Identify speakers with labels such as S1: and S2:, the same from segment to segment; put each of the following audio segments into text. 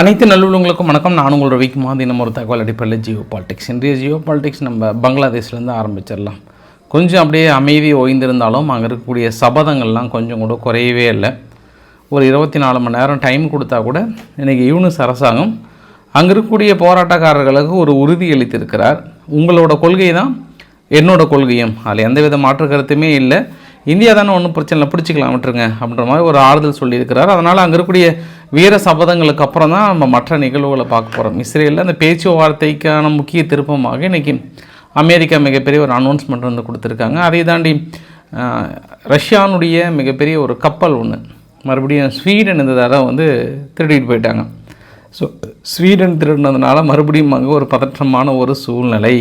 S1: அனைத்து நல்லுள்ளவங்களுக்கும் வணக்கம். நான் உங்களோட ரவிக்குமா தினம் ஒரு தகவல் அடிப்படையில் ஜியோ பாலிடிக்ஸ். இன்றைய ஜியோ பாலிடிக்ஸ் நம்ம பங்களாதேஷ்லேருந்து ஆரம்பிச்சிடலாம். கொஞ்சம் அப்படியே அமைதி ஓய்ந்திருந்தாலும் அங்கே இருக்கக்கூடிய சபதங்கள்லாம் கொஞ்சம் கூட குறையவே இல்லை. ஒரு இருபத்தி நாலு மணி நேரம் டைம் கொடுத்தா கூட இன்றைக்கி யூனிஸ் அரசாங்கம் அங்கே இருக்கக்கூடிய போராட்டக்காரர்களுக்கு ஒரு உறுதி அளித்திருக்கிறார். உங்களோட கொள்கை தான் என்னோட கொள்கையும். அதில் எந்தவித மாற்று கருத்துமே இல்லை. இந்தியா தானே ஒன்றும் பிரச்சனை இல்லை பிடிச்சிக்கலாம் விட்டுருங்க அப்படின்ற மாதிரி ஒரு ஆறுதல் சொல்லியிருக்கிறார். அதனால் அங்கே இருக்கக்கூடிய வீர சபதங்களுக்கு அப்புறம் தான் நம்ம மற்ற நிகழ்வுகளை பார்க்க போகிறோம் இஸ்ரேலில் அந்த பேச்சுவார்த்தைக்கான முக்கிய திருப்பமாக இன்றைக்கி அமெரிக்கா மிகப்பெரிய ஒரு அனௌன்ஸ்மெண்ட் வந்து கொடுத்துருக்காங்க. அதை தாண்டி ரஷ்யானுடைய மிகப்பெரிய ஒரு கப்பல் ஒன்று மறுபடியும் ஸ்வீடன் இந்த தடவை வந்து திருடிட்டு போயிட்டாங்க. ஸோ ஸ்வீடன் திருடினதுனால மறுபடியும் அங்கே ஒரு பதற்றமான ஒரு சூழ்நிலை.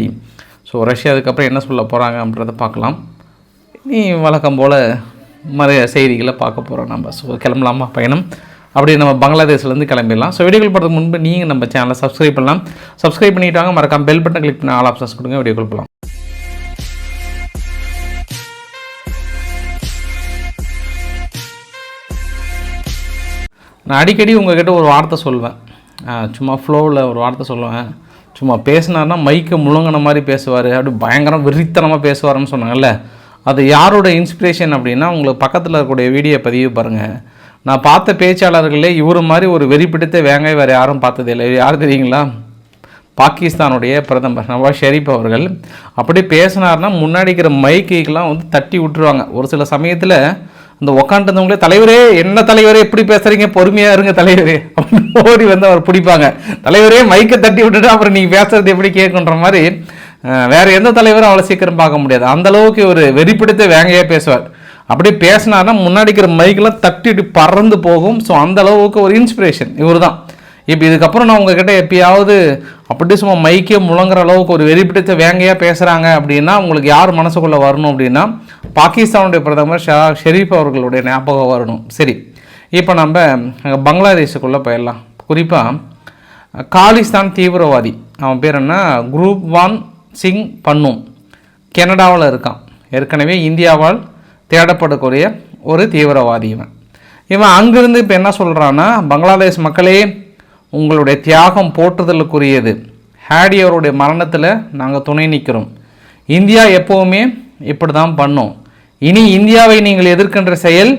S1: ஸோ ரஷ்யா அதுக்கப்புறம் என்ன சொல்ல போகிறாங்க அப்படின்றத பார்க்கலாம். நீ வழக்கம் போல் மறைய செய்திகளை பார்க்க போகிறோம் நம்ம. ஸோ கிளம்பலாமா பயணம்? அப்படியே நம்ம பங்களாதேஷ்லேருந்து கிளம்பிடலாம். ஸோ வீடியோக்கள் போகிறதுக்கு முன்பு நீங்கள் நம்ம சேனலை சப்ஸ்கிரைப் பண்ணலாம். சப்ஸ்கிரைப் பண்ணிட்டாங்க மறக்காம பெல் பட்டன் கிளிக் பண்ணி ஆல் ஆப்ஷன்ஸ் கொடுங்க. வீடியோக்கள் போகலாம் நான் அடிக்கடி உங்கள்கிட்ட ஒரு வார்த்தை சொல்வேன். சும்மா ஃப்ளோவில் ஒரு வார்த்தை சொல்லுவேன். சும்மா பேசினார்னா மைக்கை முழுங்கின மாதிரி பேசுவார். அப்படி பயங்கரம் வெறித்தனமாக பேசுவாருன்னு சொன்னாங்கல்ல. அது யாரோட இன்ஸ்பிரேஷன் அப்படின்னா உங்களுக்கு பக்கத்தில் இருக்கக்கூடிய வீடியோ பதிவு பாருங்கள் நான் பார்த்த பேச்சாளர்களே இவர் மாதிரி ஒரு வெறி பிடித்த வேங்காய் வேறு யாரும் பார்த்ததில்லை யார் தெரியுங்களா? பாகிஸ்தானுடைய பிரதமர் நவாஸ் ஷெரீப் அவர்கள். அப்படி பேசினார்னா முன்னாடி இருக்கிற மைக்குக்கெல்லாம் வந்து தட்டி விட்டுருவாங்க. ஒரு சில சமயத்தில் அந்த உக்காண்டிருந்தவங்களே தலைவரே என்ன தலைவரே எப்படி பேசுகிறீங்க பொறுமையாக இருங்க தலைவரே. அப்படின்னு ஓடி வந்து அவர் பிடிப்பாங்க. தலைவரே மைக்கை தட்டி விட்டுட்டு அப்புறம் நீங்கள் பேசுறது எப்படி கேட்குன்ற மாதிரி வேற எந்த தலைவரும் அவ்வளோ சீக்கிரம் பார்க்க முடியாது. அந்தளவுக்கு ஒரு ஒரு பிடித்து வேங்கையாக பேசுவார். அப்படி பேசினார்னா முன்னாடி இருக்கிற மைக்கெல்லாம் தட்டிட்டு பறந்து போகும். ஸோ அந்த அளவுக்கு ஒரு இன்ஸ்பிரேஷன் இவர் தான் இப்போ இதுக்கப்புறம் நான் உங்ககிட்ட எப்பயாவது அப்படி சும்மா மைக்கே முழங்குற அளவுக்கு ஒரு வெறி பிடித்த வேங்கையாக பேசுகிறாங்க அப்படின்னா உங்களுக்கு யார் மனசுக்குள்ளே வரணும் அப்படின்னா பாகிஸ்தானுடைய பிரதமர் ஷா ஷெரீப் அவர்களுடைய ஞாபகம் வரணும். சரி. இப்போ நம்ம பங்களாதேஷுக்குள்ளே போயிடலாம். குறிப்பாக காலிஸ்தான் தீவிரவாதி. அவன் பேர் என்ன? குரூப் வான் சிங் பண்ணும். கனடாவில் இருக்கான். ஏற்கனவே இந்தியாவால் தேடப்படக்கூடிய ஒரு தீவிரவாதி இவன். இவன் அங்கிருந்து இப்போ என்ன சொல்கிறான்னா பங்களாதேஷ் மக்களே உங்களுடைய தியாகம் போற்றுதலுக்குரியது. ஹேடி அவருடைய மரணத்தில் நாங்கள் துணை நிற்கிறோம் இந்தியா எப்போவுமே இப்படி தான் பண்ணும். இனி இந்தியாவை நீங்கள் எதிர்க்கின்ற செயல்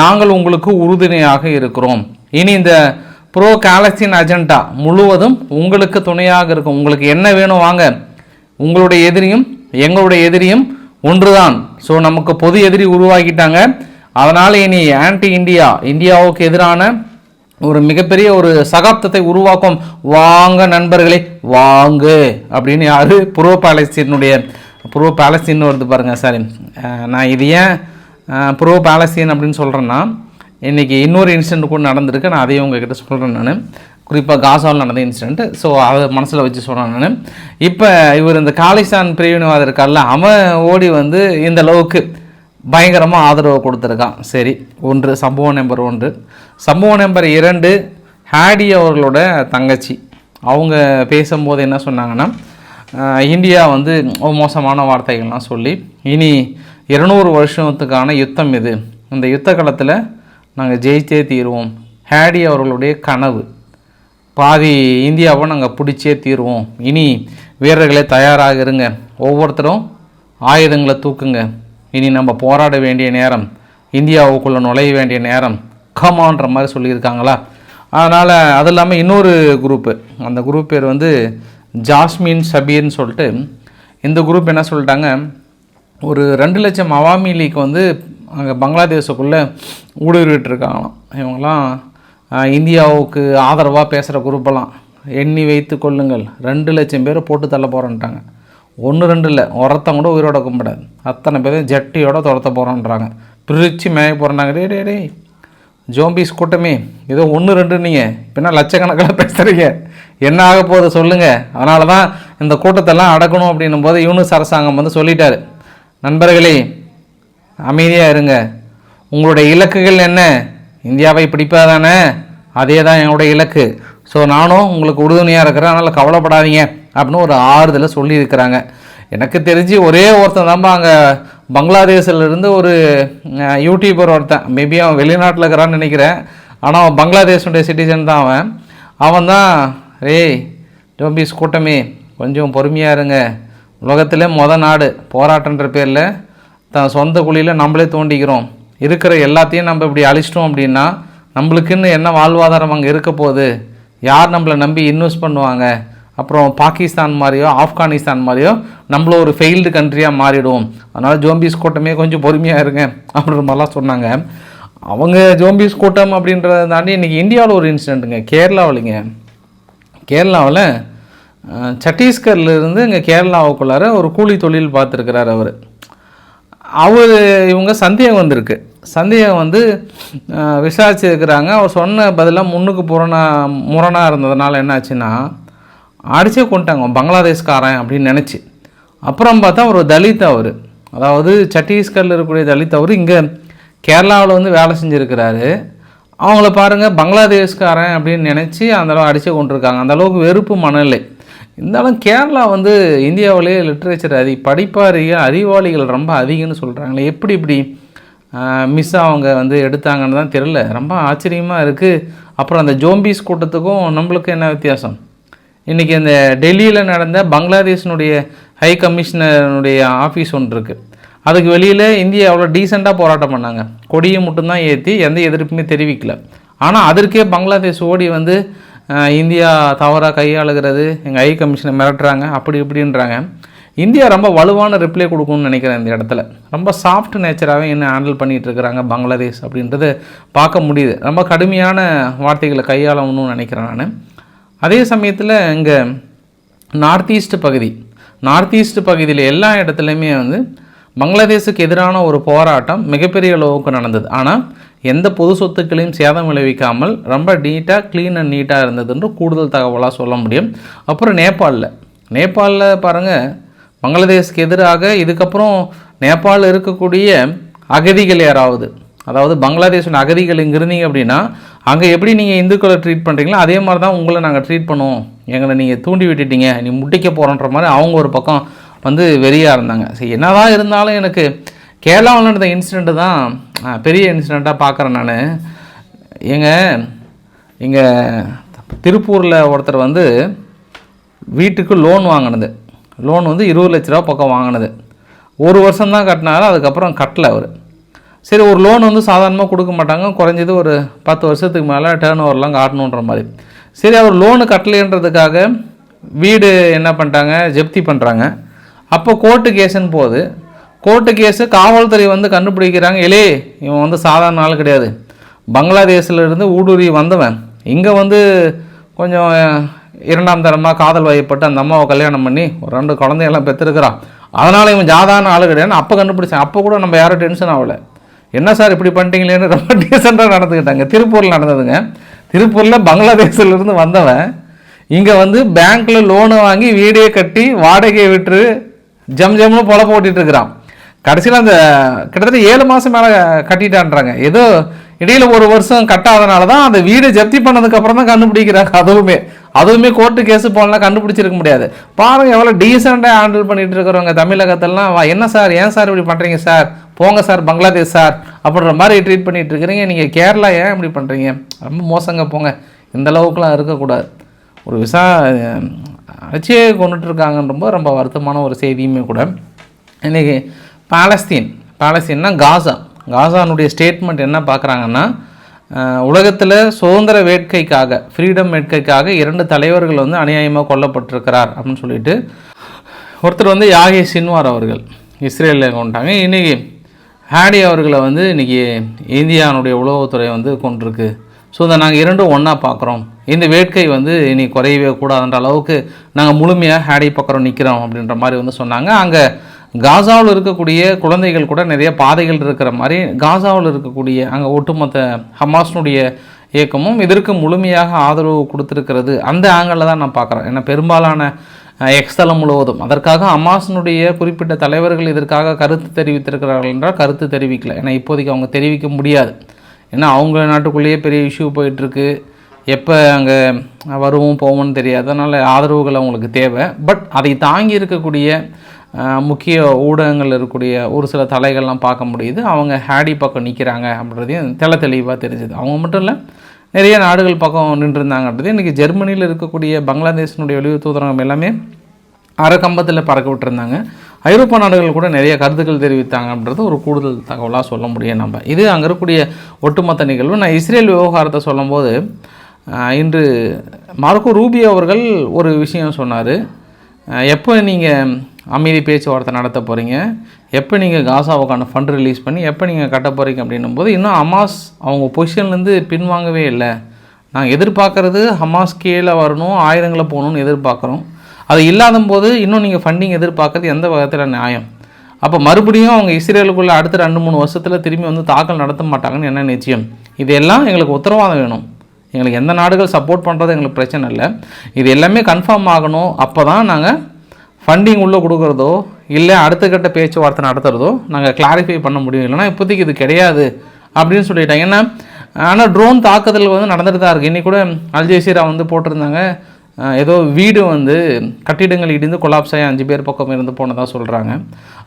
S1: நாங்கள் உங்களுக்கு உறுதுணையாக இருக்கிறோம். இனி இந்த ப்ரோ கேலக்சின் அஜெண்டா முழுவதும் உங்களுக்கு துணையாக இருக்கும். உங்களுக்கு என்ன வேணும் வாங்க. உங்களுடைய எதிரியும் எங்களுடைய எதிரியும் ஒன்றுதான். ஸோ நமக்கு பொது எதிரி உருவாக்கிட்டாங்க அதனால் இனி ஆன்டி இந்தியா இந்தியாவுக்கு எதிரான ஒரு மிகப்பெரிய ஒரு சகாப்தத்தை உருவாக்கும். வாங்க நண்பர்களே வாங்கு. அப்படின்னு யாரு? புரோ பாலஸ்தீனுடைய புரோ பாலஸ்தீன் வருது பாருங்கள் சாரி நான் இது ஏன் புரோ பாலஸ்தீன் அப்படின்னு சொல்கிறேன்னா இன்றைக்கி இன்னொரு இன்சிடென்ட் கூட நடந்திருக்கு. நான் அதையும் உங்ககிட்ட சொல்கிறேன் நான். குறிப்பாக காசாவில் நடந்த இன்சிடென்ட் ஸோ அதை மனசில் வச்சு சொன்னேன் நான். இப்போ இவர் இந்த காலிஸ்தான் பிரிவினைவாதம் இருக்கார்ல அவன் ஓடி வந்து இந்த அளவுக்கு பயங்கரமாக ஆதரவு கொடுத்துருக்கான். சரி ஒன்று சம்பவம் நம்பர் ஒன்று. சம்பவம் நம்பர் இரண்டு ஹேடி அவர்களோட தங்கச்சி. அவங்க பேசும்போது என்ன சொன்னாங்கன்னா இந்தியா வந்து மோசமான வார்த்தைகள்லாம் சொல்லி இனி இருநூறு வருஷத்துக்கான யுத்தம் இது. இந்த யுத்த காலத்தில் நாங்கள் ஜெயிச்சே தீருவோம். ஹேடி அவர்களுடைய கனவு. பாதி இந்தியாவை நாங்கள் பிடிச்சே தீருவோம். இனி வீரர்களே தயாராக இருங்க. ஒவ்வொருத்தரும் ஆயுதங்களை தூக்குங்க. இனி நம்ம போராட வேண்டிய நேரம் இந்தியாவுக்குள்ளே நுழைய வேண்டிய நேரம் கமான்ற மாதிரி சொல்லியிருக்காங்களா? அதனால் அது இல்லாமல் இன்னொரு குரூப்பு அந்த குரூப் பேர் வந்து ஜாஸ்மின் சபீர்னு சொல்லிட்டு இந்த குரூப் என்ன சொல்லிட்டாங்க? ஒரு ரெண்டு லட்சம் அவாமி லீக் வந்து அங்கே பங்களாதேஷுக்குள்ளே ஊடுருவிட்டு இருக்காங்களாம். இவங்கெல்லாம் இந்தியாவுக்கு ஆதரவாக பேசுகிற குரூப்பெல்லாம் எண்ணி வைத்து கொள்ளுங்கள். ரெண்டு லட்சம் பேர் போட்டு தள்ள போகிறேன்ட்டாங்க ஒன்று ரெண்டு இல்லை ஒருத்தன் கூட உயிரோட கும்பிடாது. அத்தனை பேரும் ஜட்டியோட துரத்த போகிறோன்றாங்க பிரித்து மேய போகிறேன்னாங்க டே டே டேய். ஜோம்பிஸ் கூட்டமே ஏதோ ஒன்று ரெண்டு நீங்கள் இப்போனா லட்சக்கணக்கில் பேசுகிறீங்க என்ன ஆக போகுது சொல்லுங்கள் அதனால தான் இந்த கூட்டத்தெல்லாம் அடக்கணும் அப்படின்னும் போது யூனிஸ் அரசாங்கம் வந்து சொல்லிட்டாரு. நண்பர்களே அமைதியாக இருங்க. உங்களுடைய இலக்குகள் என்ன? இந்தியாவை பிடிப்பாதானே அதே தான் என்னுடைய இலக்கு. ஸோ நானும் உங்களுக்கு உறுதுணையாக இருக்கிறேன். அதனால் கவலைப்படாதீங்க அப்படின்னு ஒரு ஆறுதலை சொல்லியிருக்கிறாங்க. எனக்கு தெரிஞ்சு ஒரே ஒருத்தன் தான்ப்பா அங்கே பங்களாதேஷிலிருந்து ஒரு யூடியூபர் ஒருத்தன். மேபி அவன் வெளிநாட்டில் இருக்கிறான்னு நினைக்கிறேன். ஆனால் அவன் பங்களாதேஷனுடைய சிட்டிசன் தான் அவன். அவன் தான் ரேய் டோம்பிஸ் கூட்டமே கொஞ்சம் பொறுமையாக இருங்க. உலகத்திலே மொத நாடு. போராட்டன்ற பேரில் தன் சொந்த குழியில் நம்மளே தோண்டிக்கிறோம். இருக்கிற எல்லாத்தையும் நம்ம இப்படி அழிச்சிட்டோம் அப்படின்னா நம்மளுக்குன்னு என்ன வாழ்வாதாரம் அங்கே இருக்க போகுது? யார் நம்மளை நம்பி இன்வெஸ்ட் பண்ணுவாங்க? அப்புறம் பாகிஸ்தான் மாதிரியோ ஆப்கானிஸ்தான் மாதிரியோ நம்மள ஒரு ஃபெயில்டு கண்ட்ரியாக மாறிடும். அதனால் ஜோம்பிஸ் கூட்டமே கொஞ்சம் பொறுமையாக இருங்க அப்படின்ற மாதிரிலாம் சொன்னாங்க. அவங்க ஜோம்பிஸ் கூட்டம் அப்படின்றத தாண்டி இன்றைக்கி இந்தியாவில் ஒரு இன்சிடெண்ட்டுங்க கேரளாவில்ங்க. கேரளாவில் சத்தீஸ்கர்லேருந்து இங்கே கேரளாவுக்குள்ளார ஒரு கூலி தொழில் பார்த்துருக்கிறார் அவர். அவர் இவங்க சந்தேகம் வந்திருக்கு. சந்தேகம் வந்து விசாரிச்சிருக்கிறாங்க. அவர் சொன்ன பதிலாக முன்னுக்கு புறணா முரணாக இருந்ததுனால என்னாச்சுன்னா அடிச்சே கொண்டாங்க பங்களாதேஷ்காரன் அப்படின்னு நினச்சி. அப்புறம் பார்த்தா ஒரு தலித் அவர். அதாவது சத்தீஸ்கரில் இருக்கக்கூடிய தலித் அவர் இங்கே கேரளாவில் வந்து வேலை செஞ்சுருக்கிறாரு. அவங்கள பாருங்கள் பங்களாதேஷ்காரன் அப்படின்னு நினச்சி அந்த அளவு அடிச்சு கொண்டிருக்காங்க அந்த அளவுக்கு வெறுப்பு மனநிலை. இருந்தாலும் கேரளா வந்து இந்தியாவிலேயே லிட்ரேச்சர் அதி படிப்பாரிய அறிவாளிகள் ரொம்ப அதிகம்னு சொல்கிறாங்களே எப்படி இப்படி மிஸ் அவங்க வந்து எடுத்தாங்கன்னு தான் தெரில ரொம்ப ஆச்சரியமாக இருக்குது அப்புறம் அந்த ஜோம்பிஸ் கூட்டத்துக்கும் நம்மளுக்கும் என்ன வித்தியாசம்? இன்றைக்கி அந்த டெல்லியில் நடந்த பங்களாதேஷினுடைய ஹை கமிஷனருடைய ஆஃபீஸ் ஒன்று இருக்குது அதுக்கு வெளியில் இந்தியா அவ்வளோ டீசெண்டாக போராட்டம் பண்ணாங்க. கொடியை மட்டும்தான் ஏற்றி எந்த எதிர்ப்புமே தெரிவிக்கல. ஆனால் அதற்கே பங்களாதேஷ் ஓடி வந்து இந்தியா தவறாக கையாளுகிறது. எங்கள் ஹை கமிஷனை மிரட்டுறாங்க. அப்படி இப்படின்றாங்க. இந்தியா ரொம்ப வலுவான ரிப்ளை கொடுக்கணும்னு நினைக்கிறேன் இந்த இடத்துல. ரொம்ப சாஃப்ட் நேச்சராகவே என்ன ஹேண்டில் பண்ணிகிட்டு இருக்கிறாங்க பங்களாதேஷ் அப்படின்றது பார்க்க முடியுது. ரொம்ப கடுமையான வார்த்தைகளை கையாளணும்னு நினைக்கிறேன் நான். அதே சமயத்தில் இங்கே நார்த் ஈஸ்ட் பகுதி நார்த் ஈஸ்ட் பகுதியில் எல்லா இடத்துலையுமே வந்து பங்களாதேஷுக்கு எதிரான ஒரு போராட்டம் மிகப்பெரிய அளவுக்கு நடந்தது. ஆனால் எந்த பொது சொத்துக்களையும் சேதம் விளைவிக்காமல் ரொம்ப நீட்டாக க்ளீன் அண்ட் நீட்டாக இருந்ததுன்ற கூடுதல் தகவலாக சொல்ல முடியும். அப்புறம் நேபாளில். நேபாளில் பாருங்கள் பங்களாதேஷ்க்கு எதிராக இதுக்கப்புறம் நேபாளில் இருக்கக்கூடிய அகதிகள் யாராவது அதாவது பங்களாதேஷோட அகதிகள் இங்கே இருந்தீங்க அப்படின்னா அங்கே எப்படி நீங்கள் இந்துக்களை ட்ரீட் பண்ணுறீங்களோ அதே மாதிரி தான் உங்களை நாங்கள் ட்ரீட் பண்ணுவோம். எங்களை நீங்கள் தூண்டி விட்டுட்டீங்க நீ முட்டிக்க போகிறோன்ற மாதிரி அவங்க ஒரு பக்கம் வந்து வெறியாக இருந்தாங்க. சரி என்னதான் இருந்தாலும் எனக்கு கேரளாவில் நடந்த இன்சிடெண்ட்டு தான் பெரிய இன்சிடெண்ட்டாக பார்க்குறேன் நான். எங்க இங்கே திருப்பூரில் ஒருத்தர் வந்து வீட்டுக்கு லோன் வாங்கினது. லோன் வந்து இருபது லட்ச ரூபா பக்கம் வாங்கினது. ஒரு வருஷம் தான் கட்டினாரு அதுக்கப்புறம் கட்டலை அவர். சரி ஒரு லோன் வந்து சாதாரணமாக கொடுக்க மாட்டாங்க குறைஞ்சது ஒரு பத்து வருஷத்துக்கு மேலே டேர்ன் ஓவர்லாம் காட்டணுன்ற மாதிரி. சரி அவர் லோனு கட்டலைன்றதுக்காக வீடு என்ன பண்ணிட்டாங்க ஜப்தி பண்ணுறாங்க அப்போ கோர்ட்டு கேஸுன்னு போகுது. கோர்ட்டு கேஸு காவல்துறை வந்து கண்டுபிடிக்கிறாங்க எலே இவன் வந்து சாதாரண ஆள் கிடையாது. பங்களாதேஷ்ல இருந்து ஊடுருவி வந்தவன். இங்கே வந்து கொஞ்சம் இரண்டாம் தரமாக காதல் வயப்பட்டு அந்த அம்மாவை கல்யாணம் பண்ணி ஒரு ரெண்டு குழந்தையெல்லாம் பெற்றிருக்கிறான். அதனால் இவன் ஜாதான ஆள் கிடையாது அப்போ கண்டுபிடிச்சேன். அப்போ கூட நம்ம யாரும் டென்ஷன் ஆகலை. என்ன சார் இப்படி பண்ணிட்டீங்களேன்னு ரொம்ப டீசெண்டாக நடந்துக்கிட்டாங்க. திருப்பூரில் நடந்ததுங்க. திருப்பூரில் பங்களாதேஷிலிருந்து வந்தவன் இங்கே வந்து பேங்க்கில் லோனு வாங்கி வீடே கட்டி வாடகையை விட்டு ஜம் ஜம்னு பொல போட்டுட்டு இருக்கிறான். கடைசியில் அந்த கிட்டத்தட்ட ஏழு மாதம் மேலே கட்டிட்டான்றாங்க. ஏதோ இடையில ஒரு வருஷம் கட்டாதனால தான் அந்த வீடு ஜப்தி பண்ணதுக்கப்புறம் தான் கண்டுபிடிக்கிறாங்க. அதுவுமே அதுவுமே கோர்ட்டு கேஸ் போனலாம் கண்டுபிடிச்சிருக்க முடியாது. பாருங்க எவ்வளோ டீசெண்டாக ஹேண்டில் பண்ணிட்டு இருக்கிறவங்க தமிழகத்திலாம் வா என்ன சார் ஏன் சார் இப்படி பண்ணுறீங்க சார் போங்க சார் பங்களாதேஷ் சார் அப்படின்ற மாதிரி ட்ரீட் பண்ணிட்டு இருக்கிறீங்க. நீங்கள் கேரளா ஏன் இப்படி பண்ணுறீங்க ரொம்ப மோசங்க போங்க. இந்த அளவுக்குலாம் இருக்கக்கூடாது. ஒரு விசா அழைச்சியே கொண்டுட்டு ரொம்ப வருத்தமான ஒரு செய்தியுமே கூட. இன்றைக்கி பாலஸ்தீன் பாலஸ்தீன்னா காசா. காசானுடைய ஸ்டேட்மெண்ட் என்ன பார்க்குறாங்கன்னா உலகத்தில் சுதந்திர வேட்கைக்காக ஃப்ரீடம் வேட்கைக்காக இரண்டு தலைவர்கள் வந்து அநியாயமாக கொல்லப்பட்டிருக்கிறார் அப்படின்னு சொல்லிட்டு ஒருத்தர் வந்து யாகே சின்வார் அவர்கள் இஸ்ரேலில் கொண்டாங்க. இன்றைக்கி ஹேடி அவர்களை வந்து இன்றைக்கி இந்தியானுடைய உளவுத்துறை வந்து கொண்டிருக்கு. ஸோ இதை நாங்கள் இரண்டும் ஒன்றா பார்க்குறோம் இந்த வேட்கை வந்து இனி குறையவே கூடாதுன்ற அளவுக்கு நாங்கள் முழுமையாக ஹேடி பக்கம் நிற்கிறோம் அப்படின்ற மாதிரி வந்து சொன்னாங்க. அங்கே காசாவில் இருக்கக்கூடிய குழந்தைகள் கூட நிறைய பாதைகள் இருக்கிற மாதிரி காசாவில் இருக்கக்கூடிய அங்கே ஒட்டுமொத்த ஹமாஸ்னுடைய இயக்கமும் இதற்கு முழுமையாக ஆதரவு கொடுத்துருக்கிறது. அந்த ஆங்கிளில் தான் நான் பார்க்குறேன். ஏன்னா பெரும்பாலான எக்ஸ்தலம் முழுவதும். அதற்காக ஹமாஸினுடைய குறிப்பிட்ட தலைவர்கள் இதற்காக கருத்து தெரிவித்திருக்கிறார்கள் என்றால் கருத்து தெரிவிக்கல. ஏன்னா இப்போதைக்கு அவங்க தெரிவிக்க முடியாது. ஏன்னா அவங்க நாட்டுக்குள்ளேயே பெரிய இஷ்யூ போயிட்டுருக்கு. எப்போ அங்கே வருவோம் போவோம்னு தெரியாது. அதனால் ஆதரவுகள் அவங்களுக்கு தேவை. பட் அதை தாங்கி இருக்கக்கூடிய முக்கிய ஊடகங்கள் இருக்கக்கூடிய ஒரு சில தலைகள்லாம் பார்க்க முடியுது. அவங்க ஹேடி பக்கம் நிற்கிறாங்க அப்படின்றதையும் தெல தெளிவாக தெரிஞ்சுது. அவங்க மட்டும் இல்லை நிறைய நாடுகள் பக்கம் நின்றுருந்தாங்கன்றது இன்றைக்கி ஜெர்மனியில் இருக்கக்கூடிய பங்களாதேஷினுடைய வெளியுறவு தூதரகம் எல்லாமே அறக்கம்பத்தில் பறக்க விட்டுருந்தாங்க. ஐரோப்பா நாடுகள் கூட நிறைய கருத்துக்கள் தெரிவித்தாங்க அப்படின்றது ஒரு கூடுதல் தகவலாக சொல்ல முடியும் நம்ம. இது அங்கே இருக்கக்கூடிய ஒட்டுமொத்த நிகழ்வு. நான் இஸ்ரேல் விவகாரத்தை சொல்லும்போது இன்று மார்க்கோ ரூபி அவர்கள் ஒரு விஷயம் சொன்னார். எப்போ நீங்கள் அமைதி பேச்சுவார்த்தை நடத்த போகிறீங்க எப்போ நீங்கள் காசாவுக்கான ஃபண்ட் ரிலீஸ் பண்ணி எப்போ நீங்கள் கட்ட போகிறீங்க அப்படின்னும் போது இன்னும் ஹமாஸ் அவங்க பொசிஷன்லேருந்து பின்வாங்கவே இல்லை. நாங்கள் எதிர்பார்க்குறது ஹமாஸ் கீழே வரணும் ஆயுதங்களை போகணும்னு எதிர்பார்க்குறோம். அது இல்லாத போது இன்னும் நீங்கள் ஃபண்டிங் எதிர்பார்க்கறது எந்த வகத்தில் நியாயம்? அப்போ மறுபடியும் அவங்க இஸ்ரேலுக்குள்ளே அடுத்த ரெண்டு மூணு வருஷத்தில் திரும்பி வந்து தாக்கல் நடத்த மாட்டாங்கன்னு என்ன நிச்சயம்? இதெல்லாம் எங்களுக்கு உத்தரவாதம் வேணும். எங்களுக்கு எந்த நாடுகள் சப்போர்ட் பண்ணுறது எங்களுக்கு பிரச்சனை இல்லை. இது எல்லாமே கன்ஃபார்ம் ஆகணும். அப்போ தான் நாங்கள் ஃபண்டிங் உள்ளே கொடுக்குறதோ இல்லை அடுத்த கட்ட பேச்சுவார்த்தை நடத்துகிறதோ நாங்கள் கிளாரிஃபை பண்ண முடியும். இல்லைனா இப்போதைக்கு இது கிடையாது அப்படின்னு சொல்லிட்டாங்க. ஏன்னா ஆனால் ட்ரோன் தாக்குதல் வந்து நடந்துட்டு தான் இருக்குது இன்றைக்கூட கூட வந்து போட்டிருந்தாங்க. ஏதோ வீடு வந்து கட்டிடங்கள் இடிந்து கொலாப்ஸ் ஆகி அஞ்சு பேர் பக்கம் இருந்து போனதாக சொல்கிறாங்க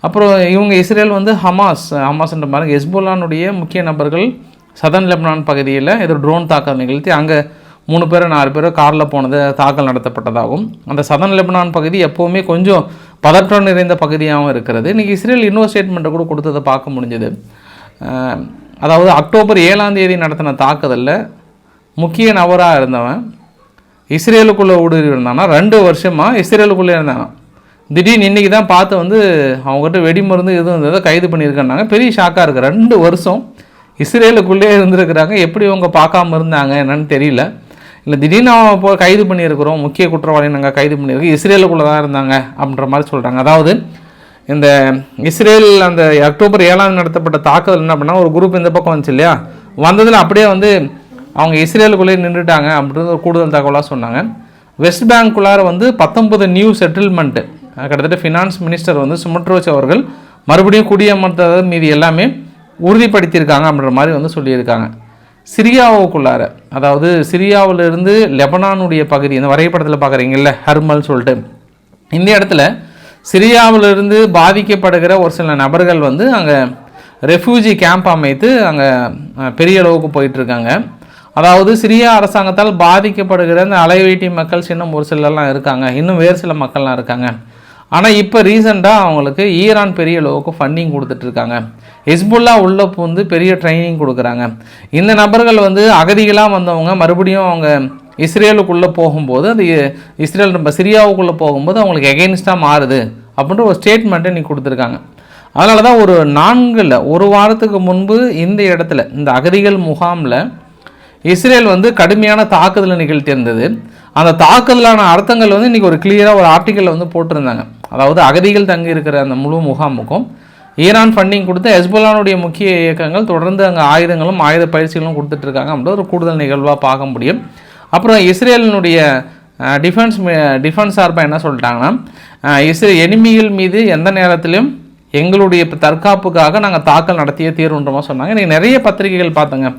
S1: அப்புறம் இவங்க இஸ்ரேல் வந்து ஹமாஸ் ஹமாஸ்ன்ற மாதிரி ஹெஸ்போலானுடைய முக்கிய நபர்கள் சதன் லெபனான் பகுதியில் ஏதோ ட்ரோன் தாக்குதல் நிகழ்த்தி அங்கே மூணு பேர் நாலு பேர் காரில் போனது தாக்கல் நடத்தப்பட்டதாகவும் அந்த சதன் லெபனான் பகுதி எப்போவுமே கொஞ்சம் பதற்றம் நிறைந்த பகுதியாகவும் இருக்கிறது. இன்றைக்கி இஸ்ரேல் இன்னொரு ஸ்டேட்மெண்ட்டை கூட கொடுத்ததை பார்க்க முடிஞ்சது. அதாவது அக்டோபர் ஏழாம் தேதி நடத்தின தாக்குதலில் முக்கிய நபராக இருந்தவன் இஸ்ரேலுக்குள்ளே ஊடுருவி இருந்தானா? ரெண்டு வருஷமாக இஸ்ரேலுக்குள்ளே இருந்தானா? திடீர்னு இன்றைக்கி தான் பார்த்து வந்து அவங்ககிட்ட வெடிமருந்து எதுவும் இருந்ததை கைது பண்ணியிருக்கேன்னாங்க. பெரிய ஷாக்காக இருக்குது ரெண்டு வருஷம் இஸ்ரேலுக்குள்ளே இருந்திருக்கிறாங்க. எப்படி அவங்க பார்க்காம இருந்தாங்க என்னன்னு தெரியல. இல்லை திடீர்னு அவன் இப்போ கைது பண்ணியிருக்கிறோம் முக்கிய குற்றவாளி நாங்கள் கைது பண்ணியிருக்கோம் இஸ்ரேலுக்குள்ளே தான் இருந்தாங்க அப்படின்ற மாதிரி சொல்கிறாங்க அதாவது இந்த இஸ்ரேல் அந்த அக்டோபர் ஏழாம் நடத்தப்பட்ட தாக்குதல் என்ன பண்ணால் ஒரு குரூப் இந்த பக்கம் வந்துச்சு இல்லையா? வந்ததில் அப்படியே வந்து அவங்க இஸ்ரேலுக்குள்ளே நின்றுட்டாங்க அப்படின்றது ஒரு கூடுதல் தகவலாக சொன்னாங்க. வெஸ்ட் பேங்க்குள்ளார வந்து பத்தொன்பது நியூ செட்டில்மெண்ட்டு கிட்டத்தட்ட ஃபினான்ஸ் மினிஸ்டர் வந்து சுமட்ரோச் அவர்கள் மறுபடியும் குடியமர்த்தது மீதி எல்லாமே உறுதிப்படுத்தியிருக்காங்க அப்படின்ற மாதிரி வந்து சொல்லியிருக்காங்க. சிரியாவுக்குள்ளார அதாவது சிரியாவிலிருந்து லெபனானுடைய பகுதி இந்த வரைபடத்தில் பார்க்குறீங்கல்ல ஹர்மல் சொல்லிட்டு இந்த இடத்துல சிரியாவிலிருந்து பாதிக்கப்படுகிற ஒரு சில நபர்கள் வந்து அங்கே ரெஃப்யூஜி கேம்ப் அமைத்து அங்கே பெரிய அளவுக்கு போயிட்டுருக்காங்க. அதாவது சிரியா அரசாங்கத்தால் பாதிக்கப்படுகிற இந்த அலைவீட்டி மக்கள் இன்னும் ஒரு சிலர்லாம் இருக்காங்க இன்னும் வேறு சில மக்கள்லாம் இருக்காங்க. ஆனால் இப்போ ரீசெண்டாக அவங்களுக்கு ஈரான் பெரிய அளவுக்கு ஃபண்டிங் கொடுத்துட்ருக்காங்க. ஹிஸ்புல்லா உள்ள பூந்து பெரிய ட்ரைனிங் கொடுக்குறாங்க. இந்த நபர்கள் வந்து அகதிகளாக வந்தவங்க மறுபடியும் அவங்க இஸ்ரேலுக்குள்ளே போகும்போது அது இஸ்ரேல் நம்ம சிரியாவுக்குள்ளே போகும்போது அவங்களுக்கு எகெயின்ஸ்டாக மாறுது அப்படின்ற ஒரு ஸ்டேட்மெண்ட்டை நீ கொடுத்துருக்காங்க. அதனால தான் ஒரு நான்கில் ஒரு வாரத்துக்கு முன்பு இந்த இடத்துல இந்த அகதிகள் முகாமில் இஸ்ரேல் வந்து கடுமையான தாக்குதலை நிகழ்த்தியிருந்தது. அந்த தாக்குதலான அர்த்தங்கள் வந்து இன்றைக்கி ஒரு கிளியராக ஒரு ஆர்டிக்கலில் வந்து போட்டிருந்தாங்க. அதாவது அகதிகள் தங்கி இருக்கிற அந்த முழு முகாமுக்கும் ஈரான் ஃபண்டிங் கொடுத்து ஹெஸ்போலானுடைய முக்கிய இயக்கங்கள் தொடர்ந்து அங்கே ஆயுதங்களும் ஆயுத பயிற்சிகளும் கொடுத்துட்ருக்காங்க அப்படின்ற ஒரு கூடுதல் நிகழ்வாக பார்க்க முடியும். அப்புறம் இஸ்ரேலினுடைய டிஃபென்ஸ் டிஃபென்ஸ் சார்பாக என்ன சொல்லிட்டாங்கன்னா இஸ்ரே எனிமிகள் மீது எந்த நேரத்திலும் எங்களுடைய தற்காப்புக்காக நாங்கள் தாக்கல் நடத்திய தீர்வுன்றமாக சொன்னாங்க. இன்றைக்கி நிறைய பத்திரிகைகள் பார்த்தங்க.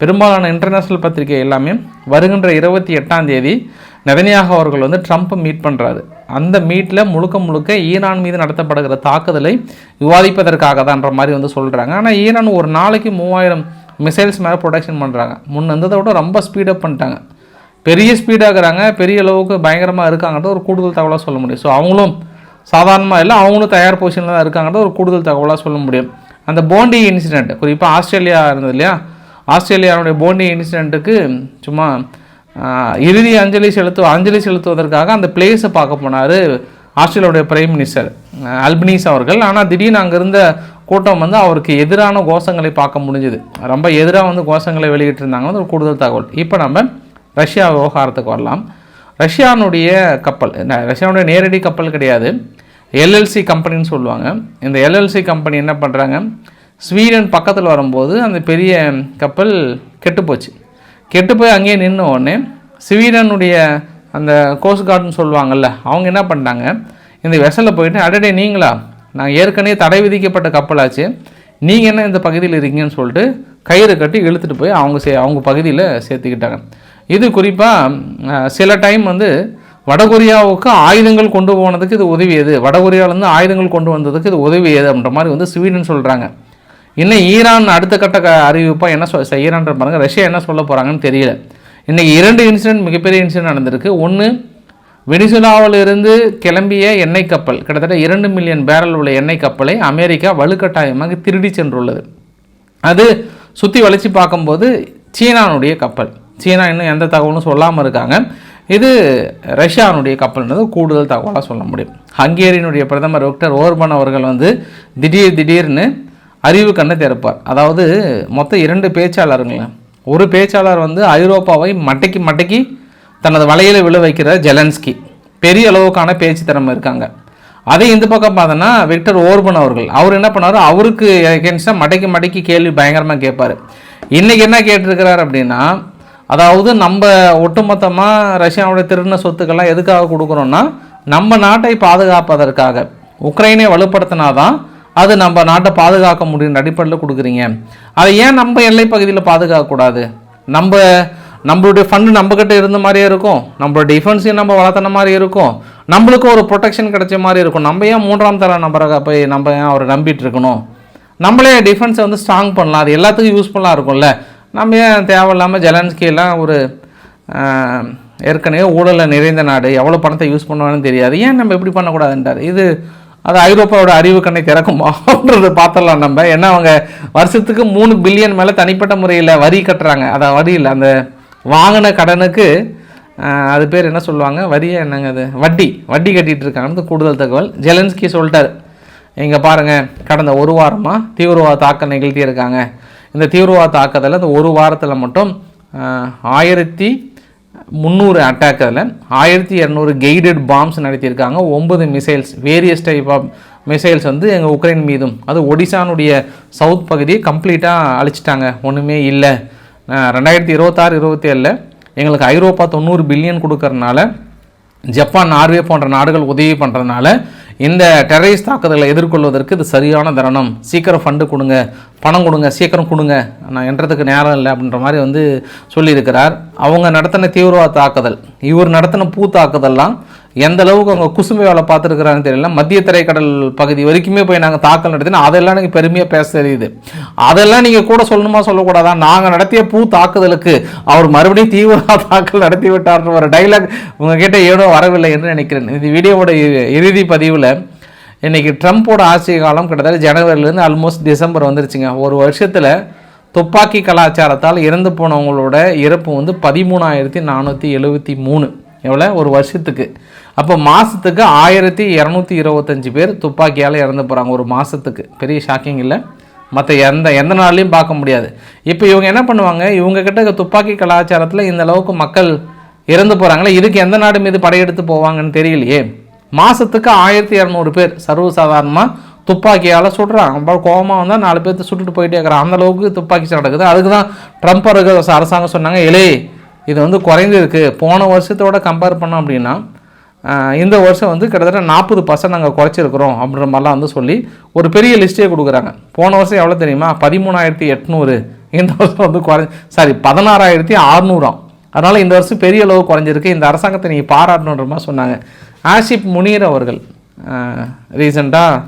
S1: பெரும்பாலான இன்டர்நேஷ்னல் பத்திரிகை எல்லாமே வருகின்ற இருபத்தி எட்டாம் தேதி நெதனியாக அவர்கள் வந்து ட்ரம்ப்பை மீட் பண்ணுறாரு அந்த மீட்டில் முழுக்க முழுக்க ஈரான் மீது நடத்தப்படுகிற தாக்குதலை விவாதிப்பதற்காக தான்ற மாதிரி வந்து சொல்கிறாங்க ஆனால் ஈரான் ஒரு நாளைக்கு மூவாயிரம் மிசைல்ஸ் மேலே ப்ரொடக்ஷன் பண்ணுறாங்க முன்ன இருந்ததை விட ரொம்ப ஸ்பீடப் பண்ணிட்டாங்க. பெரிய ஸ்பீடாகிறாங்க பெரிய அளவுக்கு பயங்கரமாக இருக்காங்கன்ற ஒரு கூடுதல் தகவலாக சொல்ல முடியும். ஸோ அவங்களும் சாதாரணமாக இல்லை அவங்களும் தயார் பொசிஷனில் தான் இருக்காங்கன்ற ஒரு கூடுதல் தகவலாக சொல்ல முடியும். அந்த போண்டி இன்சிடெண்ட் குறிப்பாக ஆஸ்திரேலியா இருந்தது இல்லையா? ஆஸ்திரேலியாவுடைய போண்டி இன்சிடெண்ட்டுக்கு சும்மா இறுதி அஞ்சலி செலுத்து அஞ்சலி செலுத்துவதற்காக அந்த பிளேஸை பார்க்க போனார் ஆஸ்திரேலியாவுடைய பிரைம் மினிஸ்டர் அல்பினீஸ் அல்பனீஸ் அவர்கள். ஆனால் திடீர்னு அங்கே இருந்த கூட்டம் வந்து அவருக்கு எதிரான கோஷங்களை பார்க்க முடிஞ்சுது. ரொம்ப எதிராக வந்து கோஷங்களை வெளியிட்டிருந்தாங்க. வந்து ஒரு கூடுதல் தகவல். இப்போ நம்ம ரஷ்யா விவகாரத்துக்கு வரலாம். ரஷ்யானுடைய கப்பல் ரஷ்யாவுடைய நேரடி கப்பல் கிடையாது. எல்எல்சி கம்பெனின்னு சொல்லுவாங்க. இந்த எல்எல்சி கம்பெனி என்ன பண்ணுறாங்க ஸ்வீடன் பக்கத்தில் வரும்போது அந்த பெரிய கப்பல் கெட்டுப்போச்சு கெட்டு போய் அங்கேயே நின்ன உடனே ஸ்வீடனுடைய அந்த கோஸ்ட் கார்டுன்னு சொல்லுவாங்கள்ல அவங்க என்ன பண்ணிட்டாங்க? இந்த வெசலில் போயிட்டு அடடே நீங்களா? நான் ஏற்கனவே தடை விதிக்கப்பட்ட கப்பலாச்சு. நீங்கள் என்ன இந்த பகுதியில் இருக்கீங்கன்னு சொல்லிட்டு கயிறு கட்டி இழுத்துட்டு போய் அவங்க சே அவங்க பகுதியில் சேர்த்துக்கிட்டாங்க. இது குறிப்பாக சில டைம் வந்து வடகொரியாவுக்கு ஆயுதங்கள் கொண்டு போனதுக்கு இது உதவியது. வடகொரியாவிலேருந்து ஆயுதங்கள் கொண்டு வந்ததுக்கு இது உதவியது அப்படின்ற மாதிரி வந்து ஸ்வீடன் சொல்கிறாங்க இன்னும் ஈரான் அடுத்த கட்ட அறிவிப்பாக என்ன சொ ஈரான் பாருங்க. ரஷ்யா என்ன சொல்ல போகிறாங்கன்னு தெரியல. இன்னைக்கு இரண்டு இன்சிடென்ட் மிகப்பெரிய இன்சிடென்ட் நடந்திருக்கு. ஒன்று வெனிசுலாவிலிருந்து கிளம்பிய எண்ணெய் கப்பல் கிட்டத்தட்ட இரண்டு மில்லியன் பேரல் உள்ள எண்ணெய் கப்பலை அமெரிக்கா வலுக்கட்டாயமாக திருடி சென்றுள்ளது. அது சுற்றி வளைச்சி பார்க்கும்போது சீனானுடைய கப்பல். சீனா இன்னும் எந்த தகவலும் சொல்லாமல் இருக்காங்க. இது ரஷ்யானுடைய கப்பல்ன்றது கூடுதல் தகவலாக சொல்ல முடியும். ஹங்கேரியினுடைய பிரதமர் விக்டர் ஓர்பன் அவர்கள் வந்து திடீர் திடீர்னு அறிவு கண்ணை திறப்பார். அதாவது மொத்தம் இரண்டு பேச்சாளருங்கள ஒரு பேச்சாளர் வந்து ஐரோப்பாவை மட்டைக்கு மட்டைக்கு தனது வலையில் விழ வைக்கிற ஜெலன்ஸ்கி. பெரிய அளவுக்கான பேச்சு திறமை இருக்காங்க. அதே இந்த பக்கம் பார்த்தோன்னா விக்டர் ஓர்பன் அவர்கள். அவர் என்ன பண்ணார்? அவருக்கு எகென்ஸ்டாக மடக்கி மடக்கி கேள்வி பயங்கரமாக கேட்பார். இன்றைக்கி என்ன கேட்டிருக்கிறார் அப்படின்னா அதாவது நம்ம ஒட்டுமொத்தமாக ரஷ்யாவுடைய திருடின சொத்துக்கள்லாம் எதுக்காக கொடுக்குறோன்னா நம்ம நாட்டை பாதுகாப்பதற்காக உக்ரைனை வலுப்படுத்தினாதான் அது நம்ம நாட்டை பாதுகாக்க முடியும் அடிப்படையில் கொடுக்குறீங்க. அதை ஏன் நம்ம எல்லை பகுதியில் பாதுகாக்கக்கூடாது? நம்ம நம்மளுடைய ஃபண்டு நம்மக்கிட்ட இருந்த மாதிரியே இருக்கும். நம்மளோட டிஃபென்ஸையும் நம்ம வளர்த்தன மாதிரி இருக்கும். நம்மளுக்கு ஒரு ப்ரொடெக்ஷன் கிடைச்ச மாதிரி இருக்கும். நம்ம ஏன் மூன்றாம் தர நபராக போய் நம்ம ஏன் அவரை நம்பிட்டு இருக்கணும்? நம்மளே டிஃபென்ஸை வந்து ஸ்ட்ராங் பண்ணலாம். அது எல்லாத்துக்கும் யூஸ்ஃபுல்லாக இருக்கும்ல. நம்ம ஏன் தேவையில்லாமல் ஜலன்ஸ்கியெல்லாம் ஒரு ஏற்கனவே ஊழலில் நிறைந்த நாடு. எவ்வளோ பணத்தை யூஸ் பண்ணுவான்னு தெரியாது. ஏன் நம்ம இப்படி பண்ணக்கூடாதுன்றார்? இது அது ஐரோப்பாவோட அறிவு கண்ணை திறக்குமான்றது பார்த்துடலாம் நம்ம. ஏன்னா அவங்க வருஷத்துக்கு மூணு பில்லியன் மேலே தனிப்பட்ட முறையில் வரி கட்டுறாங்க. அதான் வரி இல்லை அந்த வாங்கின கடனுக்கு அது பேர் என்ன சொல்லுவாங்க? வரியா என்னங்க அது? வட்டி. வட்டி கட்டிகிட்டு இருக்காங்கன்னு கூடுதல் தகவல். ஜெலன்ஸ்கி சொல்லிட்டார். இங்கே பாருங்கள் கடந்த ஒரு வாரமாக தீவிரவாத தாக்கம் நிகழ்த்தியிருக்காங்க. இந்த தீவிரவாத தாக்கத்தில் இந்த ஒரு வாரத்தில் மட்டும் ஆயிரத்தி முந்நூறு அட்டாக் அதில் ஆயிரத்தி இரநூறு கெய்டட் பாம்ஸ் நடத்தியிருக்காங்க. ஒன்பது missiles various type of missiles வந்து எங்கள் உக்ரைன் மீதும் அது ஒடிசானுடைய சவுத் பகுதியை கம்ப்ளீட்டாக அழிச்சிட்டாங்க. ஒன்றுமே இல்லை. ரெண்டாயிரத்தி இருபத்தாறு இருபத்தி ஏழில் எங்களுக்கு ஐரோப்பா தொண்ணூறு பில்லியன் கொடுக்கறனால ஜப்பான் நார்வே போன்ற நாடுகள் உதவி பண்ணுறதுனால இந்த டெரரிஸ்ட் தாக்குதலை எதிர்கொள்வதற்கு இது சரியான தருணம். சீக்கிரம் ஃபண்டு கொடுங்க. பணம் கொடுங்க. சீக்கிரம் கொடுங்க. நான் என்றதுக்கு நேரம் இல்லை அப்படின்ற மாதிரி வந்து சொல்லியிருக்கிறார். அவங்க நடத்தின தீவிரவாத தாக்குதல். இவர் நடத்தின பூ தாக்குதல்லாம் எந்த அளவுக்கு அவங்க குசுமை வேலை பார்த்துருக்குறான்னு தெரியல. மத்திய திரைக்கடல் பகுதி வரைக்குமே போய் நாங்கள் தாக்கல் நடத்தினா அதெல்லாம் எனக்கு பெருமையாக பேச தெரியுது. அதெல்லாம் நீங்கள் கூட சொல்லணுமா சொல்லக்கூடாதா? நாங்கள் நடத்திய பூ தாக்குதலுக்கு அவர் மறுபடியும் தீவிர தாக்கல் நடத்தி விட்டார்ன்ற ஒரு டைலாக் உங்ககிட்ட ஏதோ வரவில்லை என்று நினைக்கிறேன். இது வீடியோவோட இ- இறுதி பதிவில் இன்றைக்கி ட்ரம்ப்போட ஆட்சி காலம் கிட்டத்தட்ட ஜனவரிலேருந்து ஆல்மோஸ்ட் டிசம்பர் வந்துருச்சுங்க. ஒரு வருஷத்தில் துப்பாக்கி கலாச்சாரத்தால் இறந்து போனவங்களோட இறப்பு வந்து பதிமூணாயிரத்தி நானூற்றி எழுபத்தி மூணு. எவ்வளோ ஒரு வருஷத்துக்கு. அப்போ மாதத்துக்கு ஆயிரத்தி இரநூத்தி இருபத்தஞ்சி பேர் துப்பாக்கியால் இறந்து போகிறாங்க ஒரு மாதத்துக்கு பெரிய ஷாக்கிங் இல்லை. மற்ற எந்த எந்த நாள்லையும் பார்க்க முடியாது. இப்போ இவங்க என்ன பண்ணுவாங்க? இவங்கக்கிட்ட துப்பாக்கி கலாச்சாரத்தில் இந்த அளவுக்கு மக்கள் இறந்து போகிறாங்களே இதுக்கு எந்த நாடு மீது படையெடுத்து போவாங்கன்னு தெரியலையே. மாதத்துக்கு ஆயிரத்தி இரநூறு பேர் சர்வசாதாரணமாக துப்பாக்கியால் சுடுறாங்க. ரொம்ப கோவமாக வந்தால் நாலு பேர்த்து சுட்டுட்டு போயிட்டே இருக்கிறான் அந்த அளவுக்கு துப்பாக்கி சண்டை நடக்குது. அதுக்கு தான் ட்ரம்ப் அரசாங்கம் சொன்னாங்க இலே இது வந்து குறைஞ்சிருக்கு. போன வருஷத்தோட கம்பேர் பண்ணோம் அப்படின்னா இந்த வருஷம் வந்து கிட்டத்தட்ட நாற்பது பர்சன்ட் நாங்கள் குறைச்சிருக்கிறோம் அப்படின்ற மாதிரிலாம் வந்து சொல்லி ஒரு பெரிய லிஸ்ட்டே கொடுக்குறாங்க. போன வருஷம் எவ்வளோ தெரியுமா? பதிமூணாயிரத்தி எட்நூறு. இந்த வருஷம் வந்து குறை சாரி பதினாறாயிரத்தி அறநூறாம் அதனால் இந்த வருஷம் பெரிய அளவு குறைஞ்சிருக்கு. இந்த அரசாங்கத்தை நீங்கள் பாராட்டணுன்ற மாதிரி சொன்னாங்க. ஆஷிப் முனீர் அவர்கள் ரீசெண்டாக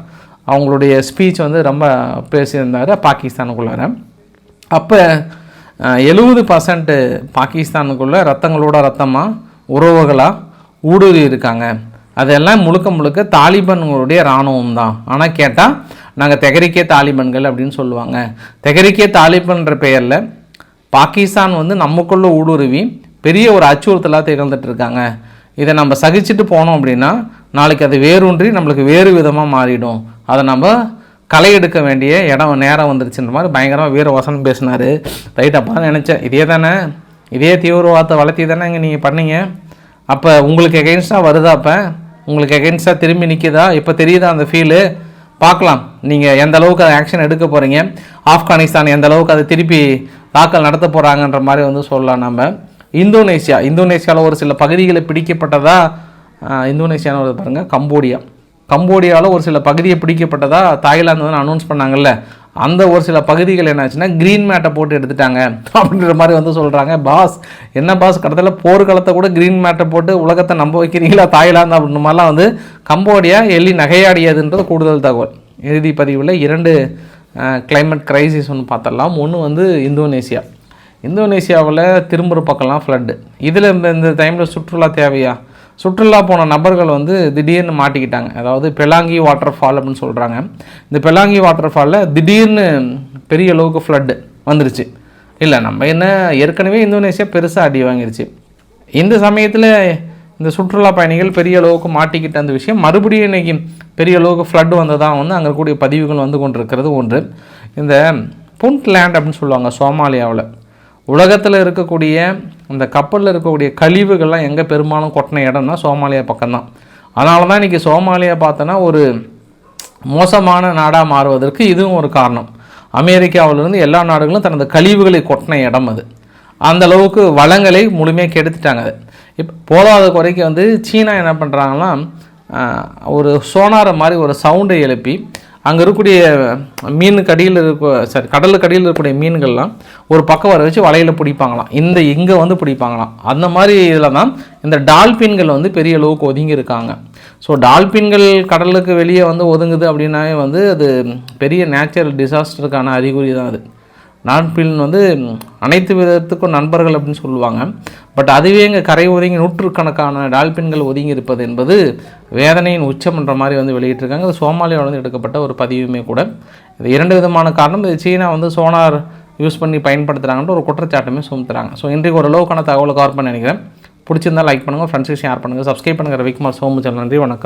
S1: அவங்களுடைய ஸ்பீச் வந்து ரொம்ப பேசியிருந்தார் பாகிஸ்தானுக்குள்ளார. அப்போ எழுபது பர்சன்ட்டு பாகிஸ்தானுக்குள்ளே ரத்தங்களோட ரத்தமாக உறவுகளாக ஊடுருவி இருக்காங்க. அதெல்லாம் முழுக்க முழுக்க தாலிபான்களுடைய இராணுவம் தான் ஆனால் கேட்டால் நாங்கள் தெகரிக்கே தாலிபான்கள் அப்படின்னு சொல்லுவாங்க. தெகரிக்கே தாலிபான்ற பெயரில் பாகிஸ்தான் வந்து நமக்குள்ளே ஊடுருவி பெரிய ஒரு அச்சுறுத்தலாக திகழ்ந்துட்டு இருக்காங்க இதை நம்ம சகிச்சுட்டு போனோம் அப்படின்னா நாளைக்கு அது வேரூன்றி நம்மளுக்கு வேறு விதமாக மாறிடும். அதை நம்ம களை எடுக்க வேண்டிய இடம் நேரம் வந்துருச்சுன்ற மாதிரி பயங்கரமாக வீர வசனம் பேசினார். ரைட் அப்போ தான் நினச்சேன். இதே தானே? இதே தீவிரவாதத்தை வளர்த்தி தானே இங்கே நீங்கள் பண்ணீங்க? அப்போ உங்களுக்கு எகெயின்ஸ்டாக வருதா அப்போ? உங்களுக்கு எகெயின்ஸ்டாக திரும்பி நிற்கிதா இப்போ தெரியுதா அந்த ஃபீலு பார்க்கலாம். நீங்கள் எந்த அளவுக்கு ஆக்ஷன் எடுக்க போகிறீங்க ஆப்கானிஸ்தான் எந்த அளவுக்கு அதை திருப்பி தாக்கல் நடத்த போகிறாங்கன்ற மாதிரி வந்து சொல்லலாம் நம்ம இந்தோனேஷியா இந்தோனேஷியாவில் ஒரு சில பகுதிகளை பிடிக்கப்பட்டதா? இந்தோனேஷியான்னு ஒரு பாருங்கள் கம்போடியா. கம்போடியாவில் ஒரு சில பகுதியை பிடிக்கப்பட்டதா? தாய்லாந்து வந்து அனௌன்ஸ் பண்ணாங்கல்ல. அந்த ஒரு சில பகுதிகள் என்னாச்சுன்னா க்ரீன் மேட்டை போட்டு எடுத்துட்டாங்க. அப்படின்ற மாதிரி வந்து சொல்கிறாங்க பாஸ் என்ன பாஸ் கடத்தில் போர்க்களத்தை கூட க்ரீன் மேட்டை போட்டு உலகத்தை நம்ப வைக்கிறீங்களா தாய்லாந்து அப்படின்ற மாதிரிலாம் வந்து கம்போடியா எள்ளி நகையாடியதுன்றது கூடுதல் தகவல். இறுதி பதிவில் இரண்டு கிளைமேட் கிரைசிஸ் ஒன்று பார்த்துடலாம் ஒன்று வந்து இந்தோனேசியா. இந்தோனேசியாவில் திரும்புகிற பக்கம்லாம் ஃப்ளட்டு இதில் இந்த இந்த டைமில் சுற்றுலா தேவையா? சுற்றுலா போன நபர்கள் வந்து திடீர்னு மாட்டிக்கிட்டாங்க. அதாவது பெலாங்கி வாட்டர் ஃபால் அப்படின்னு சொல்கிறாங்க இந்த பெலாங்கி வாட்டர் ஃபாலில் திடீர்னு பெரிய அளவுக்கு ஃப்ளட்டு வந்துருச்சு. இல்லை நம்ம என்ன ஏற்கனவே இந்தோனேசியா பெருசாக அடி வாங்கிருச்சு. இந்த சமயத்தில் இந்த சுற்றுலா பயணிகள் பெரிய அளவுக்கு மாட்டிக்கிட்ட அந்த விஷயம் மறுபடியும் இன்றைக்கி பெரிய அளவுக்கு ஃப்ளட் வந்ததாக வந்து அங்கே இருக்கக்கூடிய பதிவுகள் வந்து கொண்டிருக்கிறது ஒன்று. இந்த புண்ட் லேண்ட் அப்படின்னு சொல்லுவாங்க சோமாலியாவில். உலகத்தில் இருக்கக்கூடிய அந்த கப்பலில் இருக்கக்கூடிய கழிவுகள்லாம் எங்கே பெரும்பாலும் கொட்டின இடம்னா சோமாலியா பக்கம்தான். அதனால தான் இன்றைக்கி சோமாலியா பார்த்தோன்னா ஒரு மோசமான நாடாக மாறுவதற்கு இதுவும் ஒரு காரணம். அமெரிக்காவிலிருந்து எல்லா நாடுகளும் தனது கழிவுகளை கொட்டின இடம் அது. அந்த அளவுக்கு வளங்களை முழுமையாக கெடுத்துட்டாங்க அது. இப்போ போதாத குறைக்கு வந்து சீனா என்ன பண்ணுறாங்கன்னா ஒரு சோனாரை மாதிரி ஒரு சவுண்டை எழுப்பி அங்கே இருக்கக்கூடிய மீனுக்கு அடியில் இருக்க சாரி கடலுக்கு அடியில் இருக்கக்கூடிய மீன்கள்லாம் ஒரு பக்கம் வர வச்சு வலையில் பிடிப்பாங்களாம். இந்த இங்கே வந்து பிடிப்பாங்களாம். அந்த மாதிரி இதில் தான் இந்த டால்பின்கள் வந்து பெரிய அளவுக்கு ஒதுங்கி இருக்காங்க. ஸோ டால்பின்கள் கடலுக்கு வெளியே வந்து ஒதுங்குது அப்படின்னாவே வந்து அது பெரிய நேச்சுரல் டிசாஸ்டருக்கான அறிகுறி தான் அது. டால்பின் வந்து அனைத்து விதத்துக்கும் நண்பர்கள் அப்படின்னு சொல்லுவாங்க. பட் அதுவே இங்கே கரை ஒதுங்கி நூற்றுக்கணக்கான டால்பின்கள் ஒதுங்கி இருப்பது என்பது வேதனையின் உச்சம்ன்ற மாதிரி வந்து வெளியிட்டிருக்காங்க. அது சோமாலியாவில் வந்து எடுக்கப்பட்ட ஒரு பதிவுமே கூட. இது இரண்டு விதமான காரணம். இது சீனா வந்து சோனார் யூஸ் பண்ணி பயன்படுத்துகிறாங்கன்ற ஒரு குற்றச்சாட்டுமே சுமத்துறாங்க. ஸோ இன்றைக்கு ஒரு அளவுக்கான தகவலை கவர் பண்ண நினைக்கிறேன். பிடிச்சிருந்தா லைக் பண்ணுங்கள் ஃப்ரெண்ட்ஸுக்கு ஷேர் பண்ணுங்கள் சப்ஸ்கிரைப் பண்ணுங்கள் ரவிக்குமார் சோமுச்சல் நன்றி வணக்கம்.